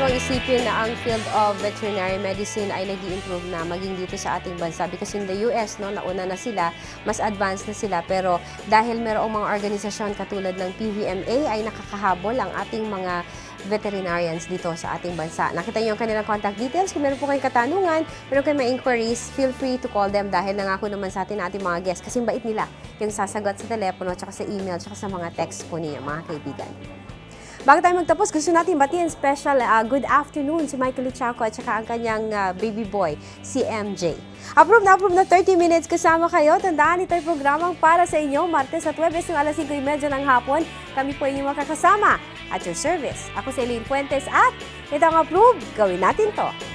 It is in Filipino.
nakakatuwang isipin na ang field of veterinary medicine ay nag improve na maging dito sa ating bansa because in the US, no, nauna na sila, mas advanced na sila. Pero dahil merong mga organisasyon katulad ng PVMA ay nakakahabol ang ating mga veterinarians dito sa ating bansa. Nakita niyo ang kanilang contact details. Kung meron po kayong katanungan, meron kayong may inquiries, feel free to call them dahil nangako naman sa atin ating mga guests. Kasi bait nila yung sasagot sa telepono, tsaka sa email, tsaka sa mga text po niya, mga kaibigan. Bago tayo magtapos, gusto natin batiin special uh, good afternoon si Michael Luchaco at saka ang kanyang uh, baby boy, si MJ. Approve na approve na 30 minutes kasama kayo. Tandaan ito ay programang para sa inyo, Martes at Webes ng alas 5.30 ng hapon. Kami po inyong makakasama at your service. Ako si Eileen Fuentes at ito ang approve, gawin natin to.